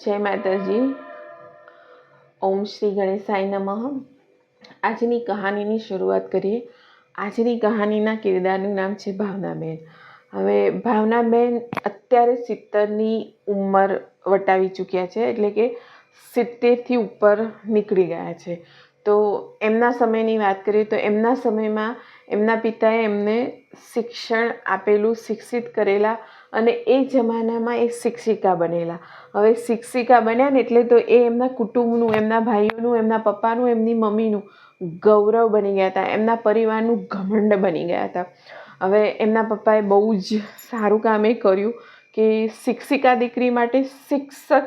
જય માતાજી. ઓમ શ્રી ગણેશાય નમઃ. આજની કહાનીની શરૂઆત કરીએ. આજની કહાનીના કિરદારનું નામ છે ભાવનાબેન. હવે ભાવનાબેન અત્યારે સિત્તેરની ઉંમર વટાવી ચૂક્યા છે, એટલે કે સિત્તેરથી ઉપર નીકળી ગયા છે. તો એમના સમયની વાત કરીએ તો એમના સમયમાં એમના પિતાએ એમને શિક્ષણ આપેલું, શિક્ષિત કરેલા અને એ જમાનામાં એ શિક્ષિકા બનેલા. હવે શિક્ષિકા બન્યા ને એટલે તો એ એમના કુટુંબનું, એમના ભાઈઓનું, એમના પપ્પાનું, એમની મમ્મીનું ગૌરવ બની ગયા હતા. એમના પરિવારનું ઘમંડ બની ગયા હતા. હવે એમના પપ્પાએ બહુ જ સારું કામ એ કર્યું કે શિક્ષિકા દીકરી માટે શિક્ષક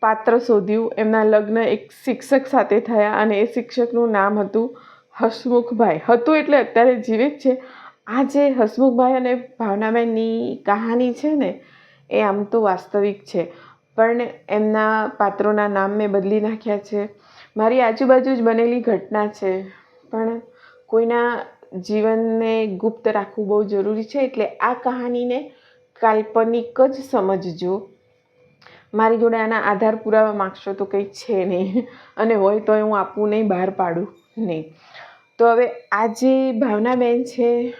પાત્ર શોધ્યું. એમના લગ્ન એક શિક્ષક સાથે થયા અને એ શિક્ષકનું નામ હતું હસમુખભાઈ. હતું એટલે અત્યારે જીવિત છે. આ જે હસમુખભાઈ અને ભાવનાબેનની કહાની છે ને, એ આમ તો વાસ્તવિક છે. પણ એમના પાત્રોના નામ મેં બદલી નાખ્યા છે. મારી આજુબાજુ જ બનેલી ઘટના છે. પણ કોઈના જીવનને ગુપ્ત રાખવું બહુ જરૂરી છે, એટલે આ કહાનીને કાલ્પનિક જ સમજજો. મારી જોડે આના આધાર પુરાવા માગશો તો કંઈ છે નહીં. અને હોય તો હું આપવું નહીં, બહાર પાડું નહીં. તો હવે આ જે ભાવનાબેન છે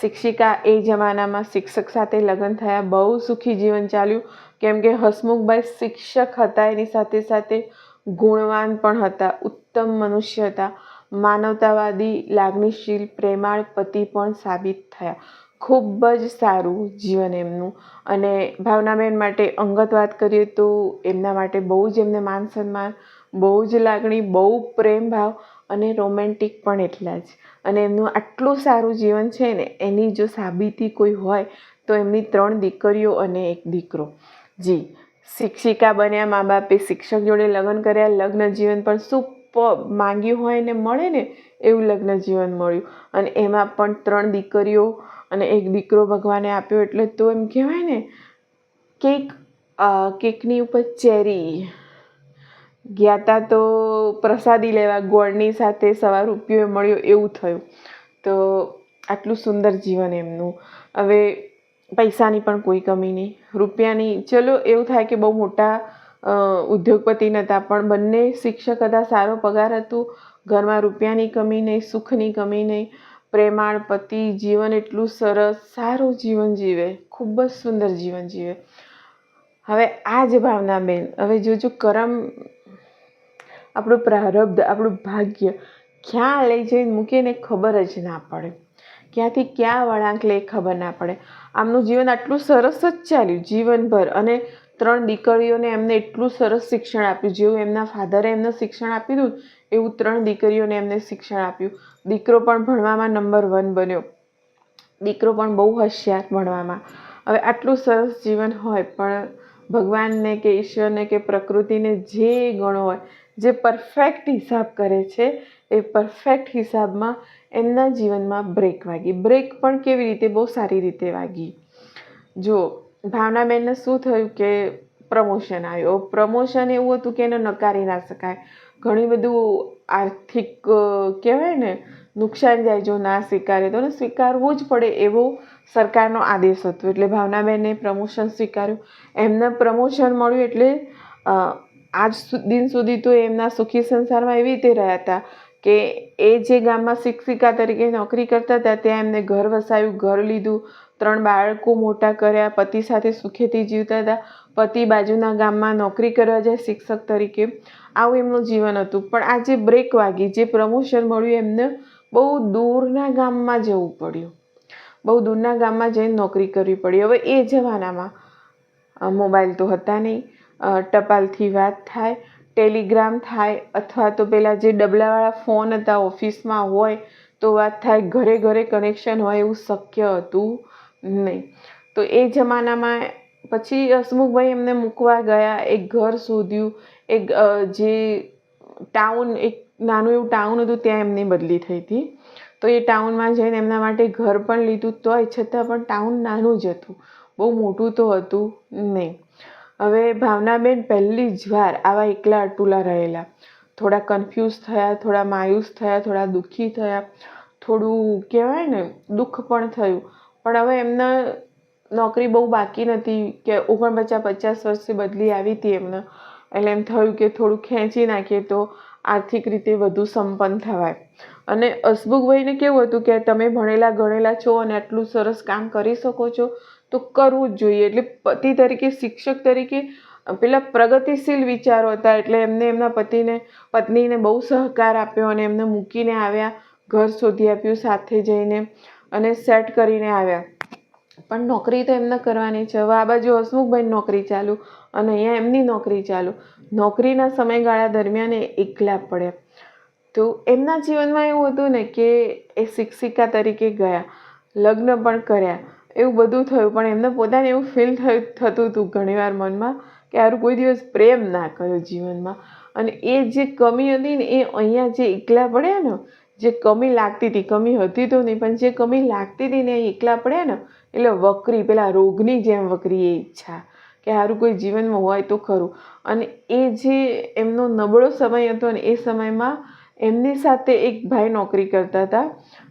શિક્ષિકા એ જમાનામાં શિક્ષક સાથે લગ્ન થયા. બહુ સુખી જીવન ચાલ્યું. કેમ કે હસમુખભાઈ શિક્ષક હતા. એની સાથે સાથે ગુણવાન પણ હતા. ઉત્તમ મનુષ્ય હતા. માનવતાવાદી, લાગણીશીલ, પ્રેમાળ પતિ પણ સાબિત થયા. ખૂબ જ સારું જીવન એમનું. અને ભાવનાબેન માટે અંગત વાત કરીએ તો એમના માટે બહુ જ એમને માન સન્માન, બહુ જ લાગણી, બહુ પ્રેમ ભાવ અને રોમેન્ટિક પણ એટલા જ. અને એમનું આટલું સારું જીવન છે ને, એની જો સાબિતી કોઈ હોય, તો એમની ત્રણ દીકરીઓ અને એક દીકરો. જી, શિક્ષિકા બન્યા મા બાપે શિક્ષક જોડે લગ્ન કર્યા, લગ્ન જીવન પણ સુપર માંગ્યું હોય ને મળે ને, એવું લગ્ન જીવન મળ્યું. અને એમાં પણ ત્રણ દીકરીઓ અને એક દીકરો ભગવાને આપ્યો, એટલે તો એમ કહેવાય ને, કેક કેકની ઉપર ચેરી. ગયા તા તો પ્રસાદી લેવા ગોળની સાથે સવા રૂપિયો મળ્યો એવું થયું. તો આટલું સુંદર જીવન એમનું. હવે પૈસાની પણ કોઈ કમી નહીં. રૂપિયાની ચલો એવું થાય કે બહુ મોટા ઉદ્યોગપતિ નહોતા પણ બંને શિક્ષક હતા, સારો પગાર હતું. ઘરમાં રૂપિયાની કમી નહીં, સુખની કમી નહીં. પ્રેમાળ પતિ, જીવન એટલું સરસ, સારું જીવન જીવે. ખૂબ જ સુંદર જીવન જીવે. હવે આ જ ભાવના બેન. હવે જોજો કરમ આપણું પ્રારબ્ધ, આપણું ભાગ્ય ક્યાં લઈ જઈને મૂકીને ખબર જ ના પડે. ક્યાંથી ક્યાં વળાંક લે ખબર ના પડે. આમનું જીવન આટલું સરસ જ ચાલ્યું જીવનભર અને ત્રણ દીકરીઓને એમને એટલું સરસ શિક્ષણ આપ્યું. જેવું એમના ફાધરે એમને શિક્ષણ આપ્યું હતું, એવું ત્રણ દીકરીઓને એમને શિક્ષણ આપ્યું. દીકરો પણ ભણવામાં નંબર વન બન્યો. દીકરો પણ બહુ હોશિયાર ભણવામાં. હવે આટલું સરસ જીવન હોય, પણ ભગવાનને કે ઈશ્વરને કે પ્રકૃતિને જે ગણો હોય જે પરફેક્ટ હિસાબ કરે છે, એ પરફેક્ટ હિસાબમાં એમના જીવનમાં બ્રેક વાગી. બ્રેક પણ કેવી રીતે? બહુ સારી રીતે વાગી. જો, ભાવનાબેનને શું થયું કે પ્રમોશન આવ્યો? પ્રમોશન એવું હતું કે એને નકારી ના શકાય. ઘણી બધું આર્થિક કહેવાય ને, નુકસાન જાય જો ના સ્વીકારે તો સ્વીકારવું જ પડે એવો સરકારનો આદેશ હતો. એટલે ભાવનાબેને પ્રમોશન સ્વીકાર્યું. એમને પ્રમોશન મળ્યું એટલે આજ દિન સુધી તો એમના સુખી સંસારમાં એવી રીતે રહ્યા હતા કે એ જે ગામમાં શિક્ષિકા તરીકે નોકરી કરતા હતા, ત્યાં એમને ઘર વસાવ્યું, ઘર લીધું, ત્રણ બાળકો મોટા કર્યા, પતિ સાથે સુખેથી જીવતા હતા, પતિ બાજુના ગામમાં નોકરી કરવા જાય શિક્ષક તરીકે. આવું એમનું જીવન હતું. પણ આ જે બ્રેક વાગી, જે પ્રમોશન મળ્યું, એમને બહુ દૂરના ગામમાં જવું પડ્યું. બહુ દૂરના ગામમાં જઈને નોકરી કરવી પડી. હવે એ જમાનામાં મોબાઈલ તો હતા નહીં. ટપાલથી વાત થાય, ટેલિગ્રામ થાય અથવા તો પેલા જે ડબલાવાળા ફોન હતા ઓફિસમાં હોય તો વાત થાય, ઘરે ઘરે કનેક્શન હોય એવું શક્ય હતું નહીં. તો એ જમાનામાં પછી હસમુખભાઈ એમને મૂકવા ગયા, એક ઘર શોધ્યું, એક જે ટાઉન એક નાનું એવું ટાઉન હતું ત્યાં એમની બદલી થઈ હતી. તો એ ટાઉનમાં જઈને એમના માટે ઘર પણ લીધું તોય છતાં પણ ટાઉન નાનું જ હતું, બહુ મોટું તો હતું નહીં. હવે ભાવનાબેન પહેલી જ વાર આવા એકલા અટુલા રહેલા. થોડા કન્ફ્યુઝ થયા, થોડા માયુસ થયા, થોડા દુઃખી થયા. થોડું કહેવાય ને, દુઃખ પણ થયું. પણ હવે એમને નોકરી બહુ બાકી નથી કે ઓગણપચાસ પચાસ વર્ષથી બદલી આવી હતી એમને. એટલે એમ થયું કે થોડું ખેંચી નાખીએ તો આર્થિક રીતે વધુ સંપન્ન થવાય. અને હસમુખભાઈને કેવું હતું કે તમે ભણેલા ગણેલા છો અને આટલું સરસ કામ કરી શકો છો. તો કરવું જ જોઈએ. એટલે પતિ તરીકે, શિક્ષક તરીકે પેલા પ્રગતિશીલ વિચારો હતા. એટલે એમને એમના પતિને, પત્નીને બહુ સહકાર આપ્યો અને એમને મૂકીને આવ્યા, ઘર શોધી આપ્યું, સાથે જઈને અને સેટ કરીને આવ્યા. પણ નોકરી તો એમને કરવાની છે. હવે આ બાજુ હસમુખભાઈ નોકરી ચાલુ અને અહીંયા એમની નોકરી ચાલુ. નોકરીના સમયગાળા દરમિયાન એ એકલા પડ્યા. તો એમના જીવનમાં એવું હતું ને કે એ શિક્ષિકા તરીકે ગયા. લગ્ન પણ કર્યા. એવું બધું થયું, પણ એમને પોતાને એવું ફીલ થતું હતું ઘણીવાર મનમાં કે હારું કોઈ દિવસ પ્રેમ ના કર્યો જીવનમાં. અને એ જે કમી હતી ને, એ અહીંયા જે એકલા પડ્યા ને, જે કમી લાગતી હતી, કમી હતી તો નહીં, પણ જે કમી લાગતી હતી ને, એ એકલા પડ્યા ને, એટલે વકરી, પેલા રોગની જેમ વકરી એ ઈચ્છા કે સારું કોઈ જીવનમાં હોય તો ખરું. અને એ જે એમનો નબળો સમય હતો ને, એ સમયમાં એમની સાથે એક ભાઈ નોકરી કરતા હતા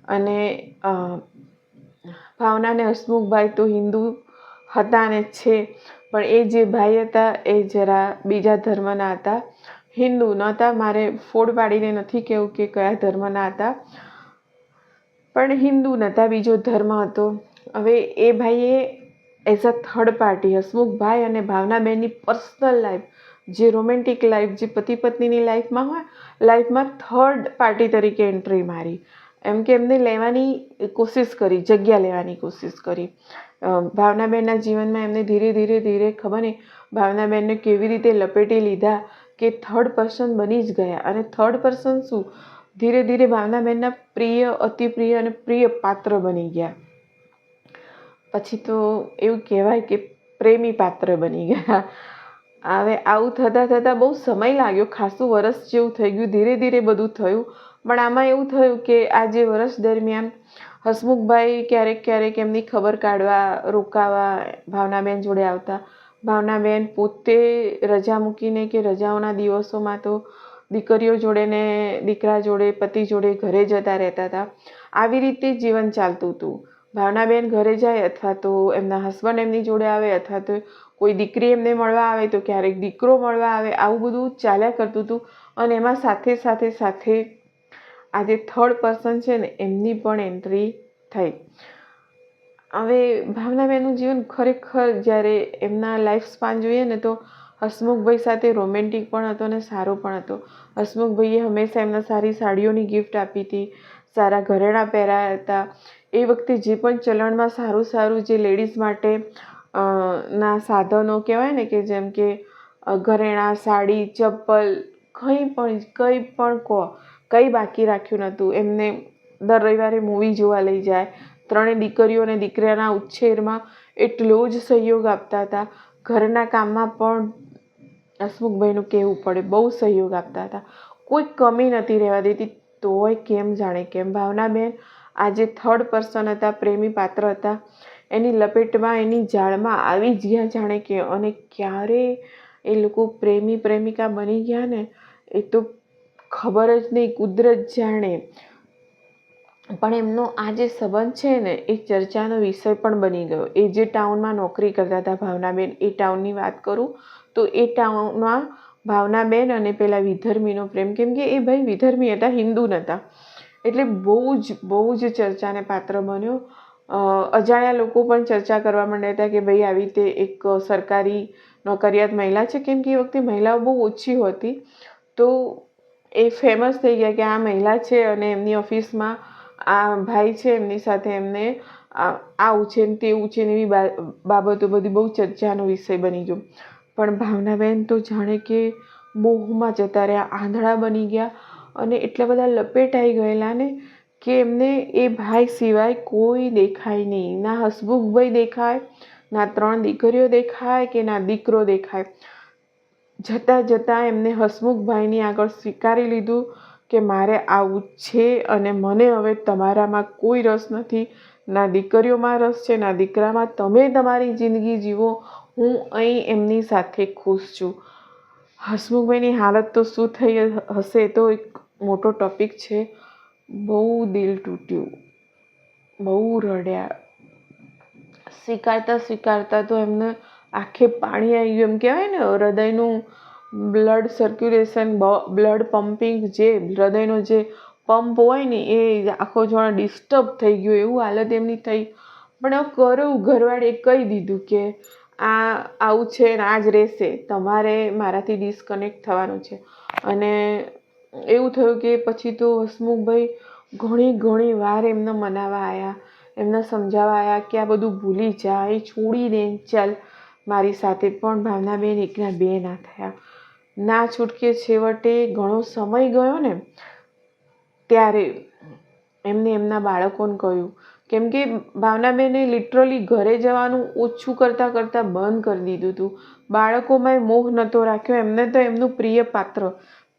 અને અ, ભાવના અને હસમુખભાઈ તો હિન્દુ હતા ને છે પણ એ જે ભાઈ હતા એ જરા બીજા ધર્મના હતા. હિન્દુ નહોતા મારે ફોડ પાડીને નથી કહેવું કે કયા ધર્મના હતા. પણ હિન્દુ નહોતા બીજો ધર્મ હતો. હવે એ ભાઈએ as a third party Hasmukhbhai અને ભાવનાબેનની પર્સનલ લાઈફ જે રોમેન્ટિક લાઈફ જે પતિ પત્નીની લાઈફમાં હોય લાઈફમાં થર્ડ પાર્ટી તરીકે એન્ટ્રી મારી. એમ કે એમને લેવાની કોશિશ કરી, જગ્યા લેવાની કોશિશ કરી. ભાવનાબેનના જીવનમાં એમને ધીરે ધીરે ધીરે ખબર નહીં, ભાવનાબેનને કેવી રીતે લપેટી લીધા કે થર્ડ પર્સન બની જ ગયા. અને થર્ડ પર્સન શું? ધીરે ધીરે ભાવનાબેનના પ્રિય, અતિ પ્રિય અને પ્રિય પાત્ર બની ગયા. પછી તો એવું કહેવાય કે પ્રેમી પાત્ર બની ગયા. હવે આવું થતાં થતાં બહુ સમય લાગ્યો. ખાસું વરસ જેવું થઈ ગયું. ધીરે ધીરે બધું થયું. પણ આમાં એવું થયું કે આ જે વર્ષ દરમિયાન હસમુખભાઈ ક્યારેક ક્યારેક એમની ખબર કાઢવા, રોકાવા ભાવનાબેન જોડે આવતા. ભાવનાબેન પોતે રજા મૂકીને કે રજાઓના દિવસોમાં તો દીકરીઓ જોડે ને દીકરા જોડે, પતિ જોડે ઘરે જતા રહેતા હતા. આવી રીતે જીવન ચાલતું હતું. ભાવનાબેન ઘરે જાય અથવા તો એમના હસબન્ડ એમની જોડે આવે અથવા તો કોઈ દીકરી એમને મળવા આવે તો ક્યારેક દીકરો મળવા આવે. આવું બધું ચાલ્યા કરતું હતું અને એમાં સાથે સાથે સાથે આ જે થર્ડ પર્સન છે ને, એમની પણ એન્ટ્રી થઈ. હવે ભાવનાબેનનું જીવન ખરેખર જ્યારે એમના લાઈફ સ્પાન જોઈએ ને, તો હસમુખભાઈ સાથે રોમેન્ટિક પણ હતો અને સારો પણ હતો. હસમુખભાઈએ હંમેશા એમને સારી સાડીઓની ગિફ્ટ આપી હતી, સારા ઘરેણાં પહેરાયા હતા. એ વખતે જે પણ ચલણમાં સારું સારું જે લેડીઝ માટે ના સાધનો કહેવાય ને કે જેમ કે ઘરેણાં, સાડી, ચપ્પલ, કંઈ પણ કંઈ પણ કહો. કંઈ બાકી રાખ્યું નહોતું. એમને દર રવિવારે મૂવી જોવા લઈ જાય. ત્રણેય દીકરીઓ અને દીકરાના ઉછેરમાં એટલો જ સહયોગ આપતા હતા. ઘરના કામમાં પણ હસમુખભાઈનું કહેવું પડે, બહુ સહયોગ આપતા હતા. કોઈ કમી નથી રહેવા દેતી, તોય કેમ જાણે કેમ. ભાવનાબેન આજે થર્ડ પર્સન હતા, પ્રેમી પાત્ર હતા. એની લપેટમાં, એની જાળમાં આવી ગયા જાણે કે. અને ક્યારે એ લોકો પ્રેમી પ્રેમિકા બની ગયા ને, એ તો ખબર જ નહીં, કુદરત જાણે. પણ એમનો આ જે સંબંધ છે ને, એ ચર્ચાનો વિષય પણ બની ગયો. એ જે ટાઉનમાં નોકરી કરતા હતા ભાવનાબેન, એ ટાઉનની વાત કરું તો એ ટાઉનમાં ભાવનાબેન અને પેલા વિધર્મીનો પ્રેમ, કેમ કે એ ભાઈ વિધર્મી હતા, હિન્દુ નહોતા એટલે બહુ જ બહુ જ ચર્ચાને પાત્ર બન્યો. અજાણ્યા લોકો પણ ચર્ચા કરવા માંડ્યા હતા કે ભાઈ આવી રીતે એક સરકારી નોકરિયાત મહિલા છે, કેમ કે એ વખતે મહિલાઓ બહુ ઓછી હતી. તો એ ફેમસ થઈ ગયા કે આ મહિલા છે અને એમની ઓફિસમાં આ ભાઈ છે, એમની સાથે એમને આ આવું છે ને એવી બાબતો બધી બહુ ચર્ચાનો વિષય બની ગયો. પણ ભાવનાબેન તો જાણે કે મોહમાં જતા રહ્યા, આંધળા બની ગયા અને એટલા બધા લપેટાઈ ગયેલા ને કે એમને એ ભાઈ સિવાય કોઈ દેખાય નહીં. ના હસમુખભાઈ દેખાય, ના ત્રણ દીકરીઓ દેખાય કે ના દીકરો દેખાય. જતાં જતાં એમને હસમુખભાઈની આગળ સ્વીકારી લીધું કે મારે આવું છે અને મને હવે તમારામાં કોઈ રસ નથી. ના દીકરીઓમાં રસ છે, ના દીકરામાં. તમે તમારી જિંદગી જીવો, હું અહીં એમની સાથે ખુશ છું. હસમુખભાઈની હાલત તો શું થઈ હશે તો એક મોટો ટોપિક છે. બહુ દિલ તૂટ્યું, બહુ રડ્યા. સ્વીકારતા સ્વીકારતા તો એમને આખે પાણી આવી ગયું. એમ કહેવાય ને, હૃદયનું બ્લડ સર્ક્યુલેશન બ્લડ પમ્પિંગ જે, હૃદયનો જે પંપ હોય ને, એ આખો જણા ડિસ્ટર્બ થઈ ગયો. એવું હાલત એમની થઈ. પણ કર્યું ઘરવાળે કહી દીધું કે, આ, આવું છે ને આ જ રહેશે. તમારે મારાથી ડિસ્કનેક્ટ થવાનું છે. અને એવું થયું કે પછી તો હસમુખભાઈ ઘણી ઘણી વાર એમને મનાવવા આવ્યા એમને સમજાવવા આવ્યા કે આ બધું ભૂલી જા, એ છોડી દે, ચાલ. મારી સાથે પણ ભાવનાબેન એકના બે ના થયા. ના છૂટકે છેવટે ઘણો સમય ગયો ને, ત્યારે એમને એમના બાળકોને કહ્યું, કેમ કે ભાવનાબેને લિટરલી ઘરે જવાનું ઓછું કરતાં કરતાં બંધ કરી દીધું હતું બાળકોમાં મોહ નહોતો રાખ્યો, એમને તો એમનું પ્રિય પાત્ર,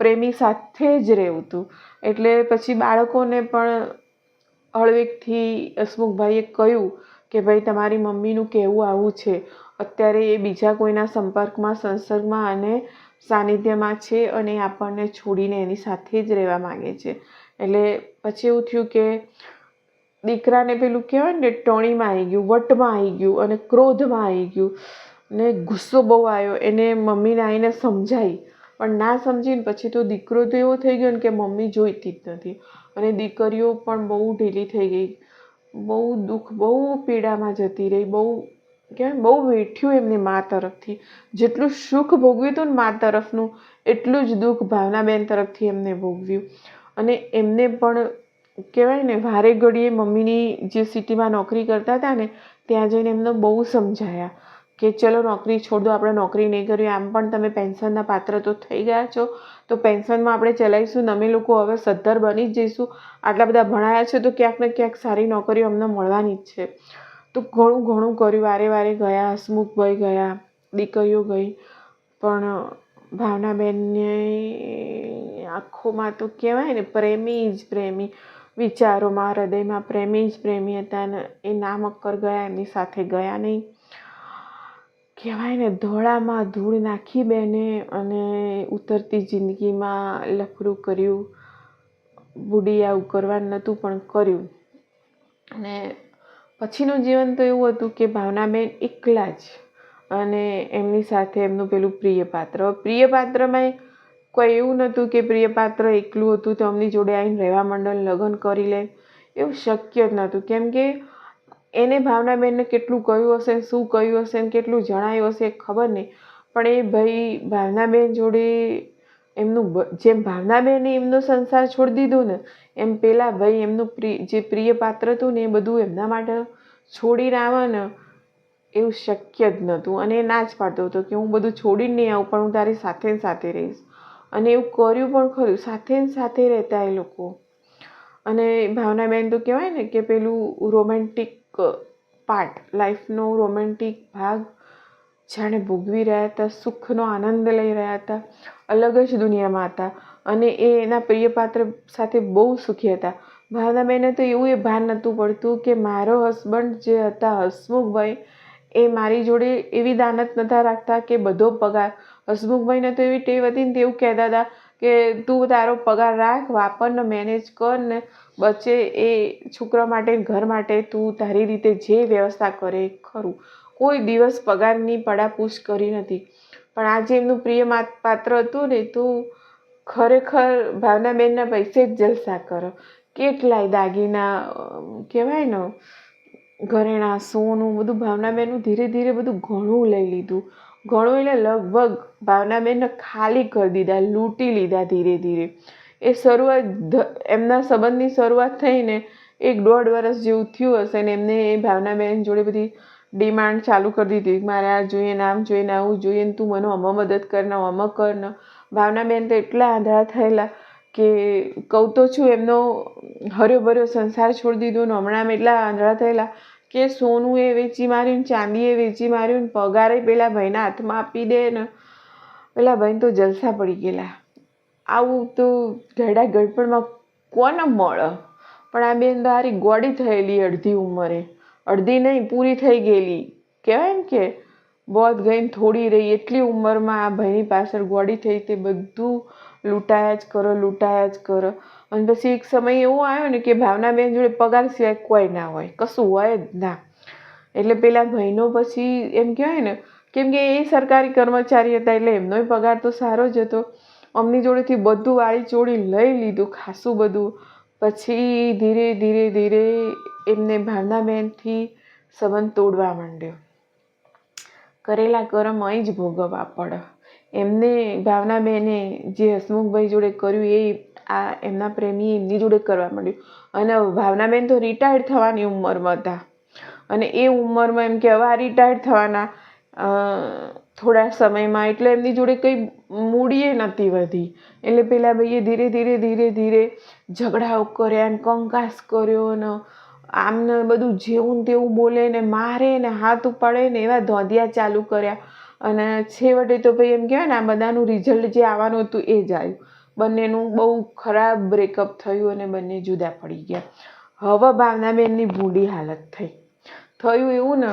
પ્રેમી સાથે જ રહેવું હતું એટલે પછી બાળકોને પણ હળવેકથી હસમુખભાઈએ કહ્યું કે, ભાઈ, તમારી મમ્મીનું કહેવું આવું છે? અત્યારે એ બીજા કોઈના સંપર્કમાં, સંસર્ગમાં અને સાનિધ્યમાં છે અને આપણને છોડીને એની સાથે જ રહેવા માગે છે. એટલે પછી એવું થયું કે દીકરાને પેલું કહેવાય ને, ટોણીમાં આવી ગયું, વટમાં આવી ગયું અને ક્રોધમાં આવી ગયું. ને ગુસ્સો બહુ આવ્યો, એને મમ્મીને આવીને સમજાઈ. પણ ના સમજીને પછી તો દીકરો તો એવો થઈ ગયો ને કે મમ્મી જોઈતી જ નથી. અને દીકરીઓ પણ બહુ ઢીલી થઈ ગઈ. બહુ દુઃખ, બહુ પીડામાં જતી રહી, બહુ કહેવાય બહુ વેઠ્યું એમની મા તરફથી. જેટલું સુખ ભોગવ્યું હતું ને મા તરફનું, એટલું જ દુઃખ ભાવનાબેન તરફથી એમને ભોગવ્યું. અને એમને પણ કહેવાય ને, વારે ઘડીએ મમ્મીની જે સિટીમાં નોકરી કરતા હતા ને, ત્યાં જઈને એમને બહુ સમજાયા કે, ચલો, નોકરી છોડ દો, આપણે નોકરી નહીં કરવી આમ પણ તમે પેન્શનના પાત્ર તો થઈ ગયા છો. તો પેન્શનમાં આપણે ચલાવીશું અમે લોકો હવે સદ્ધર બની જ જઈશું. આટલા બધા ભણાયા છે તો ક્યાંક ને ક્યાંક સારી નોકરીઓ અમને મળવાની જ છે. તો ઘણું ઘણું કર્યું. વારે વારે ગયા હસમુખભાઈ ગયા, દીકરીઓ ગઈ. પણ, ભાવનાબેનને આંખોમાં તો કહેવાય ને, પ્રેમી જ પ્રેમી. વિચારોમાં, હૃદયમાં પ્રેમી જ પ્રેમી હતા ને, એ નામ અક્કર ગયા, એમની સાથે ગયા નહીં. કહેવાય ને, ધોળામાં ધૂળ નાખી બેને અને ઉતરતી જિંદગીમાં લફડું કર્યું. બુડી આવું કરવાનું નહોતું, પણ કર્યું. અને પછીનું જીવન તો એવું હતું કે ભાવનાબેન એકલા જ અને એમની સાથે એમનું પેલું પ્રિય પાત્ર પ્રિય પાત્રમાં કોઈ એવું નહોતું કે પ્રિય પાત્ર એકલું હતું, તો એમની જોડે આવીને રહેવા મંડળ લગ્ન કરી લે એવું શક્ય જ નહોતું. કેમ કે એને ભાવનાબેનને કેટલું કહ્યું હશે, શું કહ્યું હશે કેટલું જણાયું હશે ખબર નહીં. પણ એ ભાઈ ભાવનાબેન જોડે એમનું જેમ ભાવનાબેને એમનો સંસાર છોડી દીધો ને, એમ પેલા ભાઈ એમનું પ્રિય જે પ્રિય પાત્ર હતું ને એ બધું એમના માટે છોડીને આવે ને, એવું શક્ય જ નહોતું. અને એ ના જ પાડતો હતો કે હું બધું છોડીને નહીં આવું, પણ હું તારી સાથે સાથે રહીશ. અને એવું કર્યું પણ ખરું. સાથે ને સાથે રહેતા એ લોકો. અને ભાવનાબેન તો કહેવાય ને કે પેલું રોમેન્ટિક પાર્ટ, લાઈફનો રોમેન્ટિક ભાગ જાણે ભોગવી રહ્યા હતા, સુખનો આનંદ લઈ રહ્યા હતા, અલગ જ દુનિયામાં હતા અને એ એના પ્રિય પાત્ર સાથે બહુ સુખી હતા. ભાવનાબેને તો એવું એ ભાન નહોતું પડતું કે મારો હસબન્ડ જે હતા, હસમુખભાઈ, એ મારી જોડે એવી દાનત નહોતા રાખતા કે બધો પગાર. હસમુખભાઈને તો એવી ટેવ હતી ને તેવું કહેતા હતા કે તું તારો પગાર રાખ વાપર ને મેનેજ કર ને બચે એ છોકરા માટે, ઘર માટે તું તારી રીતે જે વ્યવસ્થા કરે ખરું. કોઈ દિવસ પગારની પડાપૂછ કરી નથી. પણ આજે એમનું પ્રિય પાત્ર હતું ને, તો ખરેખર ભાવનાબેનના પૈસે જ જલસા કરો. કેટલાય દાગીના કહેવાય ને, ઘરેણાં, સોનું, બધું ભાવનાબેનનું ધીરે ધીરે બધું ઘણું લઈ લીધું. ઘણું એટલે લગભગ ભાવનાબેનને ખાલી કરી દીધા, લૂંટી લીધા ધીરે ધીરે. એ શરૂઆત એમના સંબંધની શરૂઆત થઈને એક દોઢ વર્ષ જેવું થયું હશે ને, એમને એ ભાવનાબેન જોડે બધી ડિમાન્ડ ચાલુ કરી દીધી. મારે આ જોઈએ ને આમ જોઈએ ને આવું જોઈએ ને તું મને આમાં મદદ કર ને આમાં કર ને. ભાવનાબેન તો એટલા આંધળા થયેલા કે કહું તો છું, એમનો હર્યો ભર્યો સંસાર છોડી દીધો ને હમણાં એટલા આંધળા થયેલા કે સોનું એ વેચી માર્યું ચાંદી એ વેચી માર્યું ને પગારે પેલા ભાઈના હાથમાં આપી દે ને. પેલા ભાઈને તો જલસા પડી ગયેલા. આવું તો ઘડા ગડપણમાં કોને મળે? પણ આ બેન તો હારી ગોડી થયેલી અડધી ઉંમરે. અડધી નહીં, પૂરી થઈ ગયેલી. કહેવાય ને કે બોધ ગઈને થોડી રહી, એટલી ઉંમરમાં આ ભાઈની પાછળ ગોડી થઈ, તે બધું લૂંટાયા જ કરો, લૂંટાયા જ કરો. અને પછી એક સમય એવો આવ્યો ને કે ભાવનાબેન જોડે પગાર સિવાય કોઈ ના હોય, કશું હોય જ ના. એટલે પેલા ભાઈનો પછી એમ કહેવાય ને, કેમ કે એ સરકારી કર્મચારી હતા, એટલે એમનો પગાર તો સારો જ હતો. અમની જોડેથી બધું વાળી ચોળી લઈ લીધું, ખાસું બધું. પછી ધીરે ધીરે ધીરે એમને ભાવનાબેનથી સંબંધ તોડવા માંડ્યો. કરેલા કર્મ અહીં જ ભોગવવા પડે. એમને ભાવનાબેને જે હસમુખભાઈ જોડે કર્યું એ આ એમના પ્રેમી એમની જોડે કરવા માંડ્યું. અને ભાવનાબેન તો રિટાયર્ડ થવાની ઉંમરમાં હતા. અને એ ઉંમરમાં એમ કે હવે આ રિટાયર્ડ થવાના થોડા સમયમાં. એટલે એમની જોડે કંઈ મૂડીએ નહોતી વધી. એટલે પેલા ભાઈએ ધીરે ધીરે ધીરે ધીરે ઝઘડાઓ કર્યા ને કંકાસ કર્યો ને આમને બધું જેવું તેવું બોલે ને મારે ને હાથ ઉપાડે ને એવા ધોધિયા ચાલુ કર્યા. અને છેવટે તો ભાઈ એમ કહેવાય ને, આ બધાનું રિઝલ્ટ જે આવવાનું હતું એ જ આવ્યું. બંનેનું બહુ ખરાબ બ્રેકઅપ થયું અને બંને જુદા પડી ગયા. હવે ભાવનાબેનની ભૂંડી હાલત થઈ. થયું એવું ને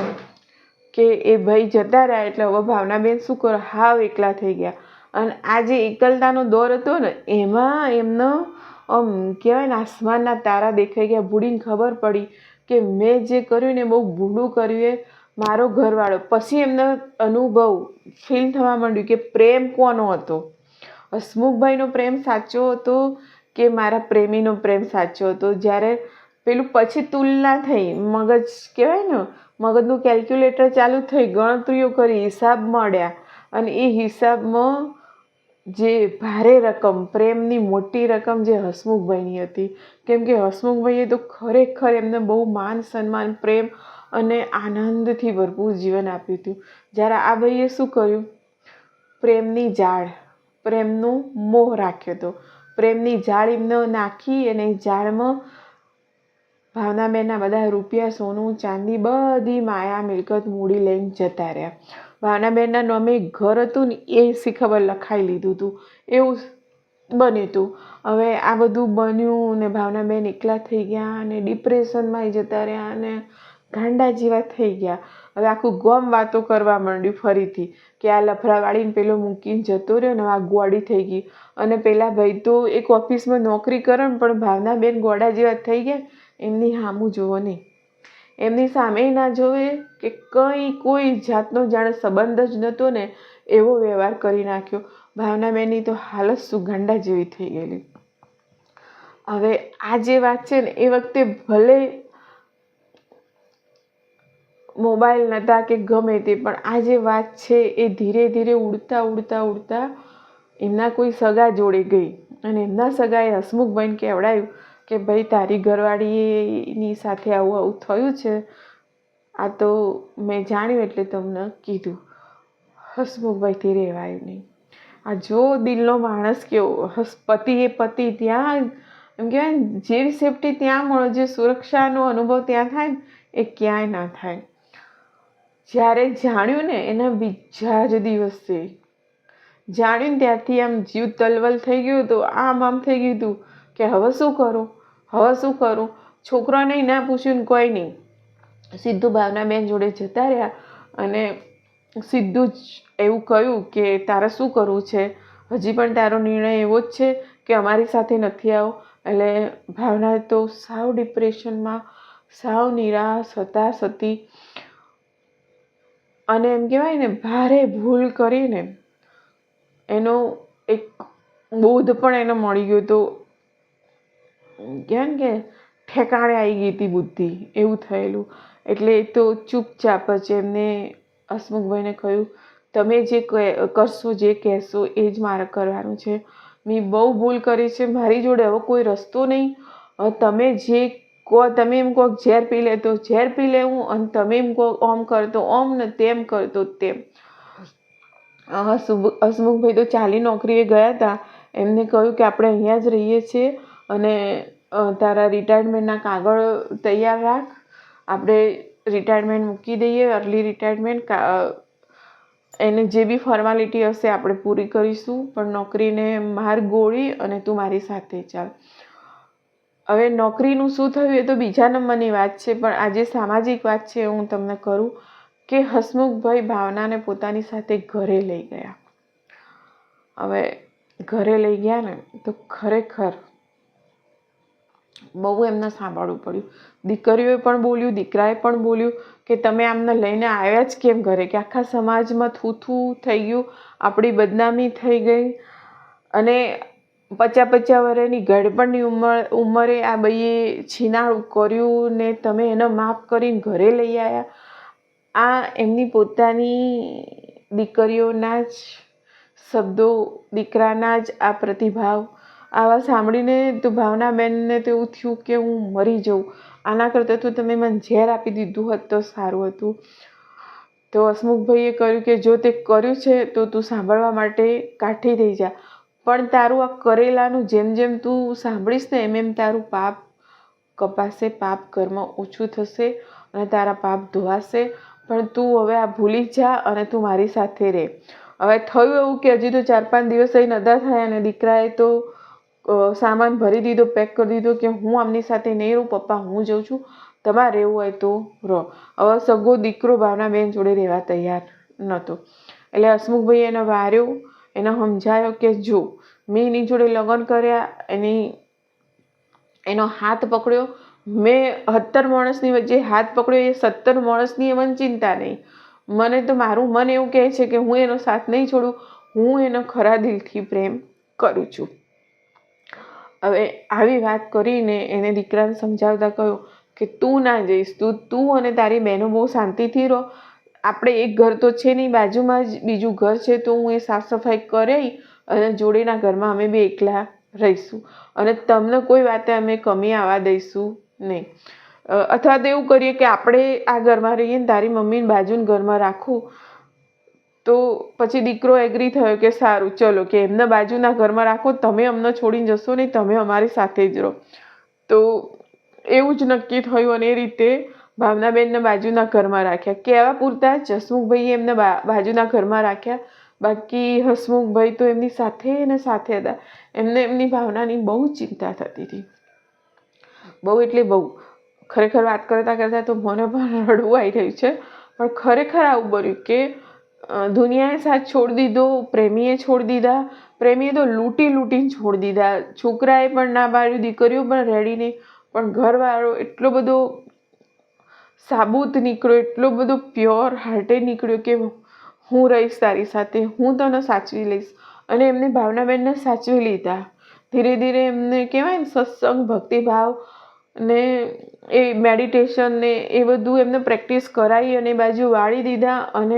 કે એ ભાઈ જતા રહ્યા એટલે હવે ભાવનાબેન શું કરો, હાવ એકલા થઈ ગયા. અને આ જે એકલતાનો દોર હતો ને, એમાં એમનો આમ કહેવાય ને, આસમાનના તારા દેખાઈ ગયા ભૂડીને ખબર પડી કે મેં જે કર્યું ને બહુ ભૂંડું કર્યું એ મારો ઘરવાળો. પછી એમને અનુભવ ફીલ થવા માંડ્યું કે પ્રેમ કોનો હતો? હસમુખભાઈનો પ્રેમ સાચો હતો કે મારા પ્રેમીનો પ્રેમ સાચો હતો? જ્યારે પેલું પછી તુલના થઈ, મગજ કહેવાય ને, મગજનું કેલ્ક્યુલેટર ચાલુ થઈ, ગણતરીઓ કરી, હિસાબ મળ્યા અને એ હિસાબમાં જે ભારે રકમ, પ્રેમની મોટી રકમ જે હસમુખભાઈની હતી. કેમ કે હસમુખભાઈએ તો ખરેખર એમને બહુ માન, સન્માન, પ્રેમ અને આનંદથી ભરપૂર જીવન આપ્યું હતું. જ્યારે આ ભાઈએ શું કર્યું? પ્રેમની જાળ, પ્રેમનું મોહ રાખ્યો હતો. પ્રેમની જાળ એમને નાખી અને જાળમાં ભાવનાબેનના બધા રૂપિયા, સોનું, ચાંદી બધી માયા મિલકત મૂડી લઈને જતા રહ્યા. ભાવનાબેનના એક ઘર હતું ને એ સી ખબર લખાઈ લીધું હતું એવું બન્યું હતું હવે આ બધું બન્યું ને ભાવનાબેન એકલા થઈ ગયા અને ડિપ્રેશનમાં જતા રહ્યા અને ગાંડા જેવા થઈ ગયા. હવે આખું ગમ વાતો કરવા માંડ્યું ફરીથી કે આ લફરાવાળીને પેલો મૂકીને જતો રહ્યો ને આ ગોળી થઈ ગઈ. અને પેલા ભાઈ તો એક ઓફિસમાં નોકરી કરે પણ ભાવનાબેન ગોડા જેવા થઈ ગયા. એમની હામું જોવો નહીં. એમની સામે ના જોવે કે કંઈ કોઈ જાતનો જાણે સંબંધ જ નહોતો ને એવો વ્યવહાર કરી નાખ્યો. ભાવનાબેનની તો હાલત સુગંડા જેવી થઈ ગયેલી. હવે આ જે વાત છે ને, એ વખતે ભલે મોબાઈલ નહોતા કે ગમે તે, પણ આ જે વાત છે એ ધીરે ધીરે ઉડતા ઉડતા ઉડતા એમના કોઈ સગા જોડે ગઈ. અને એમના સગાએ હસમુખભાઈને કહેવડાવ્યું કે ભાઈ તારી ઘરવાળીની સાથે આવું આવું થયું છે, આ તો મેં જાણ્યું એટલે તમને કીધું. હસમુખભાઈથી રહેવાયું નહીં. આ જો દિલનો માણસ કેવો હસ, પતિ એ પતિ ત્યાં, એમ કહેવાય ને, જેવી સેફટી ત્યાં મળે, જે સુરક્ષાનો અનુભવ ત્યાં થાય ને, એ ક્યાંય ના થાય. જ્યારે જાણ્યું ને, એના બીજા જ દિવસે. જાણ્યું ત્યારથી આમ જીવ તલવલ થઈ ગયું હતું આમ આમ થઈ ગયું હતું કે હવે શું કરું? હવે શું કરું? છોકરાને ના પૂછ્યું કોઈ નહીં. સીધું ભાવનાબેન જોડે જતા રહ્યા અને સીધું જ એવું કહ્યું કે તારે શું કરવું છે? હજી પણ તારો નિર્ણય એવો જ છે કે અમારી સાથે નથી આવો? એટલે ભાવના તો સાવ ડિપ્રેશનમાં, સાવ નિરાશ હતા હતી. અને એમ કહેવાય ને, ભારે ભૂલ કરીને એનો એક બોધ પણ એને મળી ગયો તો કહેવાય ને કે ઠેકાણે આવી ગઈ હતી બુદ્ધિ, એવું થયેલું. એટલે એ તો ચૂપચાપ જ એમને હસમુખભાઈને કહ્યું, તમે જે કરશો, જે કહેશો, એ જ મારે કરવાનું છે. મેં બહુ ભૂલ કરી છે, મારી જોડે હવે કોઈ રસ્તો નહીં. તમે જે કહો તમે એમ કહો ઝેર પી લે, તો ઝેર પી લેવું અને તમે એમ કહો ઓમ કરતો ઓમ ને તેમ કરતો તેમ. હસમુખ, હસમુખભાઈ તો ચાલી નોકરીએ ગયા હતા. એમને કહ્યું કે આપણે અહીંયા જ રહીએ છીએ. અને તારા રિટાયરમેન્ટના કાગળ તૈયાર રાખ. આપણે રિટાયરમેન્ટ મૂકી દઈએ અર્લી રિટાયરમેન્ટ એને જે બી ફોર્માલિટી હશે આપણે પૂરી કરીશું, પણ નોકરીને માર ગોળી અને તું મારી સાથે ચાલ. હવે નોકરીનું શું થયું એ તો બીજા નંબરની વાત છે, પણ આજે સામાજિક વાત છે હું તમને કરું કે હસમુખભાઈ ભાવનાને પોતાની સાથે ઘરે લઈ ગયા. હવે ઘરે લઈ ગયા ને તો ખરેખર બહુ એમને સાંભળવું પડ્યું. દીકરીઓએ પણ બોલ્યું, દીકરાએ પણ બોલ્યું કે તમે આમને લઈને આવ્યા જ કેમ ઘરે? કે આખા સમાજમાં થૂથું થઈ ગયું, આપણી બદનામી થઈ ગઈ. અને પચા પચા વર્ષની ગડપણની ઉંમર, ઉંમરે આ બઈએ છીનાળું કર્યું ને તમે એને માફ કરીને ઘરે લઈ આવ્યા આ એમની પોતાની દીકરીઓના જ શબ્દો, દીકરાના જ આ પ્રતિભાવ આવા સાંભળીને તો ભાવનાબેનને તો એવું થયું કે હું મરી જાઉં. આના કરતાં તો તમે મને ઝેર આપી દીધું હોત તો સારું હતું. તો હસમુખભાઈએ કહ્યું કે જો તે કર્યું છે તો તું સાંભળવા માટે કાઠી થઈ જા. પણ તારું આ કરેલાનું જેમ જેમ તું સાંભળીશ ને એમ એમ તારું પાપ કપાશે, પાપ કર્મ ઓછું થશે અને તારા પાપ ધોવાશે. પણ તું હવે આ ભૂલી જા અને તું મારી સાથે રહે. હવે થયું એવું કે હજી તો ચાર પાંચ દિવસ અહીં નદા થયા અને દીકરાએ તો સામાન ભરી દીધો પેક કરી દીધો કે હું આમની સાથે નહીં રહું, પપ્પા હું જઉં છું, તમારે રહેવું હોય તો રહો. હવે સગો દીકરો ભાવનાબેન જોડે રહેવા તૈયાર નહોતો. એટલે હસમુખભાઈ એને વાર્યો, એને સમજાયો કે જો, મેં એની જોડે લગ્ન કર્યા, એની, એનો હાથ પકડ્યો, મેં સત્તર માણસની વચ્ચે હાથ પકડ્યો, એ સત્તર માણસની મને ચિંતા નહીં. મને તો મારું મન એવું કહે છે કે હું એનો સાથ નહીં છોડું, હું એનો ખરા દિલથી પ્રેમ કરું છું. હવે આવી વાત કરીને એને દીકરાને સમજાવતા કહ્યું કે તું ના જઈશ, તું તું અને તારી બહેનો બહુ શાંતિથી રહો. આપણે એક ઘર તો છે નહીં, બાજુમાં જ બીજું ઘર છે, તો હું એ સાફ સફાઈ કરી અને જોડેના ઘરમાં અમે બી એકલા રહીશું. અને તમને કોઈ વાતે અમે કમી આવવા દઈશું નહીં. અથવા તો એવું કરીએ કે આપણે આ ઘરમાં રહીએ ને તારી મમ્મીને બાજુને ઘરમાં રાખું. તો પછી દીકરો એગ્રી થયો કે સારું, ચલો કે એમને બાજુના ઘરમાં રાખો, તમે અમને છોડીને જશો નહીં, તમે અમારી સાથે જ રહો. તો એવું જ નક્કી થયું અને એ રીતે ભાવનાબેનને બાજુના ઘરમાં રાખ્યા. કહેવા પૂરતા? જસમુખભાઈએ એમને બાજુના ઘરમાં રાખ્યા. બાકી હસમુખભાઈ તો એમની સાથે એને સાથે હતા. એમને એમની ભાવનાની બહુ ચિંતા થતી હતી. બહુ એટલે બહુ. ખરેખર વાત કરતાં કરતાં તો મને પણ રડવું આવી રહ્યું છે. પણ ખરેખર આવું બન્યું કે દુનિયાએ સાથ છોડી દીધો, પ્રેમીએ છોડી દીધા, પ્રેમીએ તો લૂંટી લૂંટીને છોડી દીધા. છોકરાએ પણ ના પાડ્યું, દીકરીઓ પણ રેડી નહીં. પણ ઘરવાળો એટલો બધો સાબુત નીકળ્યો, એટલો બધો પ્યોર હાર્ટે નીકળ્યો કે હું રહીશ તારી સાથે, હું તને સાચવી લઈશ. અને એમને ભાવનાબેનને સાચવી લીધા. ધીરે ધીરે એમને કહેવાય ને સત્સંગ, ભક્તિભાવ ને એ મેડિટેશન ને એ બધું એમને પ્રેક્ટિસ કરાવી અને બાજુ વાળી દીધા અને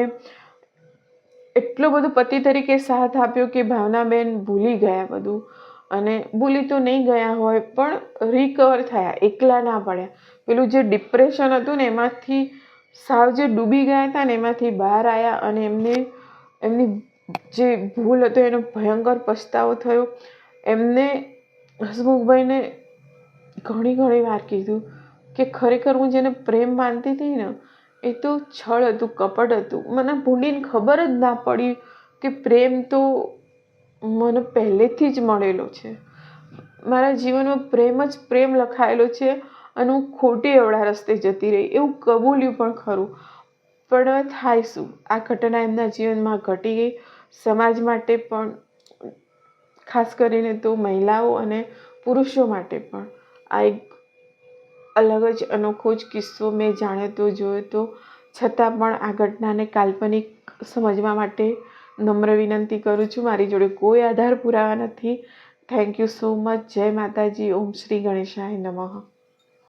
એટલો બધો પતિ તરીકે સાથ આપ્યો કે ભાવનાબેન ભૂલી ગયા બધું. અને ભૂલી તો નહીં ગયા હોય, પણ રિકવર થયા, એકલા ના પડ્યા. પેલું જે ડિપ્રેશન હતું ને, એમાંથી સાવ જે ડૂબી ગયા હતા ને, એમાંથી બહાર આવ્યા અને એમને, એમની જે ભૂલ હતો, એનો ભયંકર પછતાવો થયો. એમને હસમુખભાઈને ઘણી ઘણી વાર કીધું કે ખરેખર હું જેને પ્રેમ માનતી હતી ને એ તો છળ હતું, કપટ હતું. મને ભૂંડીને ખબર જ ના પડી કે પ્રેમ તો મને પહેલેથી જ મળેલો છે. મારા જીવનમાં પ્રેમ જ પ્રેમ લખાયેલો છે અને હું ખોટી એવડા રસ્તે જતી રહી. એવું કબૂલ્યું પણ ખરું. પણ હવે થાય શું? આ ઘટના એમના જીવનમાં ઘટી ગઈ. સમાજ માટે પણ, ખાસ કરીને તો મહિલાઓ અને પુરુષો માટે પણ. આ એક અલગ જ અનોખો જ કિસ્સો મેં જાણ્યો જોયો તો છતાં પણ આ ઘટનાને કાલ્પનિક સમજવા માટે નમ્ર વિનંતી કરું છું. મારી જોડે કોઈ આધાર પુરાવા નથી. થેન્ક યુ સો મચ જય માતાજી. ઓમ શ્રી ગણેશાય નમઃ.